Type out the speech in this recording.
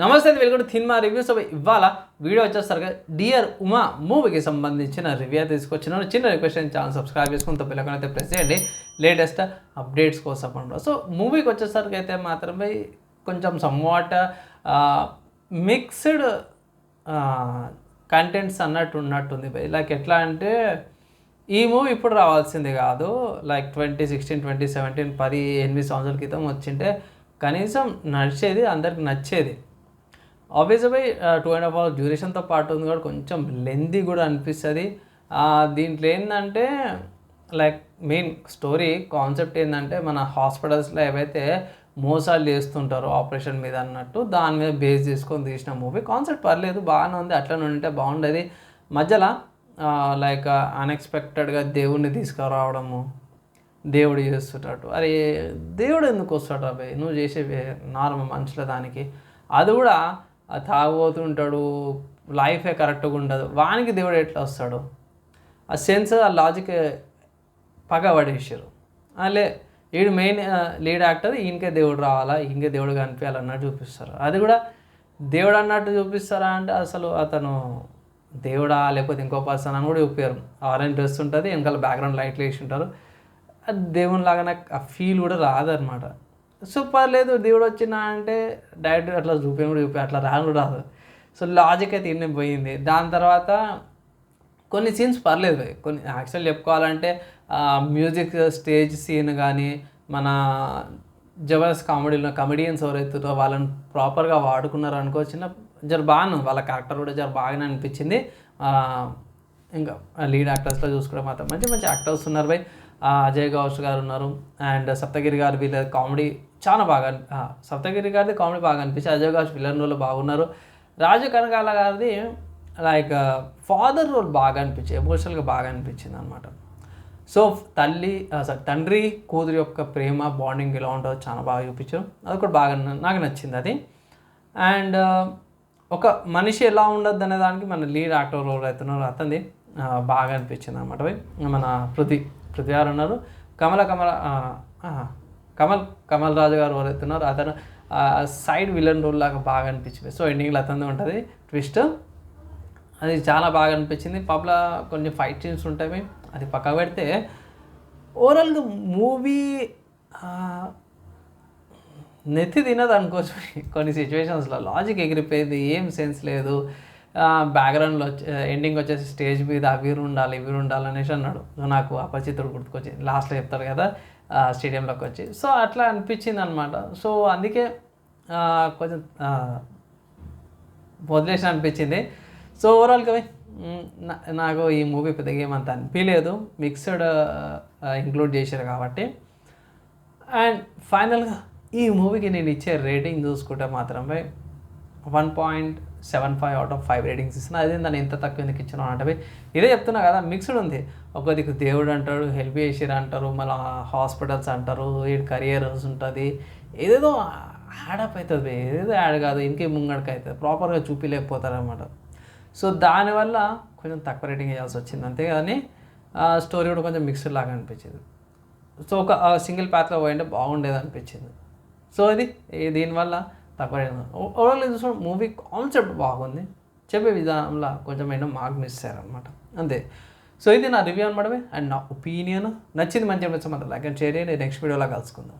నమస్తే వెలుగుడు cinema reviews ఇవాళ వీడియో వచ్చేసరికి డియర్ ఉమా మూవీకి సంబంధించిన రివ్యూ తీసుకొచ్చినాను చిన్న రిక్వెస్ట్ ఛానల్ సబ్స్క్రైబ్ చేసుకుని పిల్లకొని అయితే ప్రెస్ చేయండి. లేటెస్ట్ అప్డేట్స్ కోసం అనమాట సో మూవీకి వచ్చేసరికి అయితే మాత్రమే కొంచెం సమ్వాట్ మిక్స్డ్ కంటెంట్స్ అన్నట్టు ఉన్నట్టుంది. లైక్ ఎట్లా అంటే ఈ మూవీ ఇప్పుడు రావాల్సింది కాదు. Like twenty sixteen twenty seventeen పది ఎనిమిది సంవత్సరాల క్రితం వచ్చింటే కనీసం నడిచేది అందరికి నచ్చేది. Obviously two and half hour డ్యూరేషన్తో పాటు ఉంది కూడా కొంచెం లెందీ కూడా అనిపిస్తుంది. దీంట్లో ఏంటంటే లైక్ మెయిన్ స్టోరీ కాన్సెప్ట్ ఏంటంటే మన హాస్పిటల్స్లో ఏవైతే మోసాలు చేస్తుంటారో ఆపరేషన్ మీద అన్నట్టు దాని మీద బేస్ చేసుకొని తీసిన మూవీ కాన్సెప్ట్ పర్లేదు బాగానే ఉంది అట్లనే ఉంటే బాగుండేది. మధ్యలో లైక్ అన్ఎక్స్పెక్టెడ్గా uh, దేవుణ్ణి తీసుకురావడము దేవుడు చేస్తుంటాడు అరే దేవుడు ఎందుకు వస్తాడు అబ్బాయి నువ్వు చేసే నార్మల్ మనుషుల దానికి. అది కూడా తాగుబోతుంటాడు లైఫే కరెక్ట్గా ఉండదు. వానికి దేవుడు ఎట్లా వస్తాడు? ఆ సెన్స్ ఆ లాజిక్ పగ పడేసారు లే వీడు మెయిన్ లీడ్ యాక్టర్ ఈయనకే దేవుడు రావాలా? ఈయనకే దేవుడు కనిపించాలన్నట్టు చూపిస్తారు. అది కూడా దేవుడు అన్నట్టు చూపిస్తారా అంటే అసలు అతను దేవుడా లేకపోతే ఇంకో పర్సన్ అని కూడా చూపారు ఆరెంజ్ డ్రెస్ ఉంటుంది వెనకాల బ్యాక్గ్రౌండ్ లైట్లు వేసి ఉంటారు. అది దేవుని లాగా నాకు ఆ ఫీల్ కూడా రాదనమాట సో పర్లేదు దేవుడు వచ్చినా అంటే డైరెక్ట్ అట్లా చూపే చూపి అట్లా రాను రాదు. సో లాజిక్ అయితే ఇన్ని పోయింది. దాని తర్వాత కొన్ని సీన్స్ పర్లేదు భయ్. కొన్ని యాక్చువల్ చెప్పుకోవాలంటే మ్యూజిక్ స్టేజ్ సీన్ కానీ మన జబర్దస్త్ కామెడీలో కమెడియన్స్ ఎవరైతుందో వాళ్ళని ప్రాపర్గా వాడుకున్నారు అనుకో చిన్న జర బాగాను వాళ్ళ క్యారెక్టర్ కూడా జర బాగానే అనిపించింది. ఇంకా లీడ్ యాక్టర్స్లో చూసుకుంటే మాత్రం మంచి మంచి యాక్టర్స్ ఉన్నారు బై అజయ్ గౌష్ గారు ఉన్నారు. అండ్ సప్తగిరి గారు వీళ్ళ కామెడీ చాలా బాగా సప్తగిరి గారిది కామెడీ బాగా అనిపించింది. అజయ్ గారు విలన్ రోల్ బాగున్నారు. రాజు కనకాల గారిది లైక్ ఫాదర్ రోల్ బాగా అనిపించింది. ఎమోషనల్గా బాగా అనిపించింది అనమాట సో తల్లి సారీ తండ్రి కూతురు యొక్క ప్రేమ బాండింగ్ ఎలా ఉంటుందో చాలా బాగా చూపించారు. అది కూడా బాగా నాకు నచ్చింది అది. అండ్ ఒక మనిషి ఎలా ఉండద్దు అనే దానికి మన లీడ్ యాక్టర్ రోల్ అవుతున్నారు అతనిది బాగా అనిపించింది అనమాట మన పృథ్వీ పృథ్వీ గారు ఉన్నారు. కమల కమల కమల్ కమల్ రాజు గారు ఎవరైతున్నారు అతను సైడ్ విలన్ రోల్ లాగా బాగా అనిపించింది. సో ఎండింగ్లో అతనిది ఉంటుంది. ట్విస్ట్ అది చాలా బాగా అనిపించింది. పబ్లో కొన్ని ఫైట్ సీన్స్ ఉంటాయి. అది పక్క పెడితే ఓవరాల్గా మూవీ నెత్తి తినదు అనుకోవచ్చు. కొన్ని సిచ్యువేషన్స్లో లాజిక్ ఎగిరిపోయింది. ఏం సెన్స్ లేదు. బ్యాక్గ్రౌండ్లో ఎండింగ్ వచ్చేసి స్టేజ్ మీద అవి ఉండాలి ఇవి ఉండాలి అనేసి అన్నాడు. నాకు అపచితుడు గుర్తుకొచ్చింది. లాస్ట్లో చెప్తారు కదా స్టేడియంలోకి వచ్చి. సో అట్లా అనిపించింది అనమాట సో అందుకే కొంచెం ఆ, వదిలేసిన అనిపించింది. సో ఓవరాల్గా నాకు ఈ మూవీ పెద్దగా ఏమంత అనిపించలేదు మిక్స్డ్ ఇంక్లూడ్ చేశారు కాబట్టి. అండ్ ఫైనల్గా ఈ మూవీకి నేను ఇచ్చే రేటింగ్ చూసుకుంటే మాత్రమే one point seven five out of five ratings ఇస్తున్నా. అదే దాన్ని ఎంత తక్కువ ఎందుకు ఇచ్చిన అంటే ఇదే చెప్తున్నా కదా మిక్స్డ్ ఉంది. ఒక దిక్కు దేవుడు అంటాడు హెల్ప్ చేసిరు అంటారు మళ్ళీ హాస్పిటల్స్ అంటారు వీడి కరియర్స్ ఉంటుంది. ఏదేదో యాడప్ అవుతుంది ఏదేదో యాడ్ కాదు ఇంకే ముంగడికి అవుతుంది ప్రాపర్గా చూపించలేకపోతారనమాట సో దానివల్ల కొంచెం తక్కువ రేటింగ్ వేయాల్సి వచ్చింది. అంతే కానీ స్టోరీ కూడా కొంచెం మిక్స్డ్ లాగా అనిపించింది. సో ఒక సింగిల్ ప్యాత్లో పోయింటే బాగుండేది అనిపించింది. సో అది దీనివల్ల తప్పలేదు. ఓవరాల్ చూసిన మూవీ కాన్సెప్ట్ బాగుంది. చెప్పే విధానంలో కొంచెం ఏంటో మార్క్ మిస్ అయ్యారనమాట అంతే. సో ఇది నా రివ్యూ అనమాట అండ్ నా ఒపీనియన్ నచ్చింది మంచిగా నచ్చమంటే లైక్ అండ్ షేర్ చేయండి. నెక్స్ట్ వీడియోలో కలుసుకుందాం.